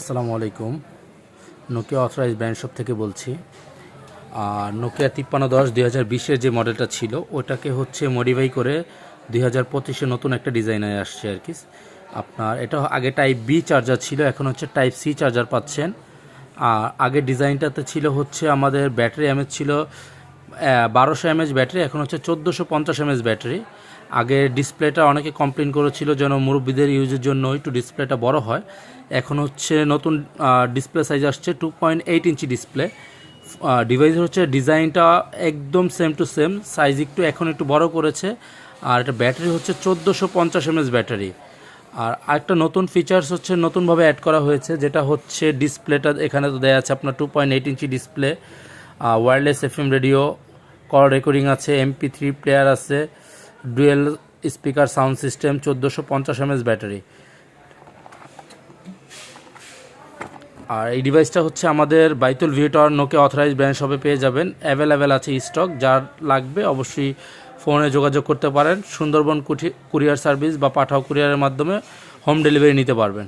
আসসালামু আলাইকুম। Nokia authorize brand shop থেকে বলছি। আর নোকিয়া তিপ্পান্ন দশ দুই হাজার বিশের যে মডেলটা ছিল, ওটাকে হচ্ছে মডিফাই করে দুই হাজার পঁচিশে নতুন একটা ডিজাইনে আসছে আর কি। আপনার এটা আগে টাইপ বি চার্জার ছিল, এখন হচ্ছে টাইপ সি চার্জার পাচ্ছেন। আর আগের ডিজাইনটাতে ছিল হচ্ছে আমাদের ব্যাটারি এমএচ ছিল বারোশো এমএচ ব্যাটারি, এখন হচ্ছে চোদ্দোশো পঞ্চাশ এমএচ ব্যাটারি। আগে ডিসপ্লেটা অনেকে কমপ্লেন করেছিল যেন মুরব্বীদের ইউজের জন্য একটু ডিসপ্লেটা বড় হয়। এখন হচ্ছে নতুন ডিসপ্লে সাইজ আসছে two point eight inch display device হচ্ছে ডিজাইনটা একদম সেম টু সেম সাইজ একটু এখন একটু বড় করেছে। আর এটা ব্যাটারি হচ্ছে চোদ্দোশো পঞ্চাশ এমএস ব্যাটারি। আর আরেকটা নতুন ফিচার্স হচ্ছে নতুনভাবে অ্যাড করা হয়েছে, যেটা হচ্ছে ডিসপ্লেটা এখানে তো দেওয়া আছে আপনার two point eight inch display wireless F M radio call recording আছে এমপি থ্রি প্লেয়ার আছে, ডুয়েল স্পিকার, সাউন্ড সিস্টেম, চোদ্দোশো পঞ্চাশ এমএস ব্যাটারি। আর এই ডিভাইসটা হচ্ছে আমাদের বাইতুল ভিউটর নোকে অথরাইজ ব্র্যান্ড শপে পেয়ে যাবেন। অ্যাভেলেবেল আছে স্টক যার লাগবে অবশ্যই ফোনে যোগাযোগ করতে পারেন। সুন্দরবন কুরিয়ার সার্ভিস বা পাঠাও কুরিয়ারের মাধ্যমে হোম ডেলিভারি নিতে পারবেন।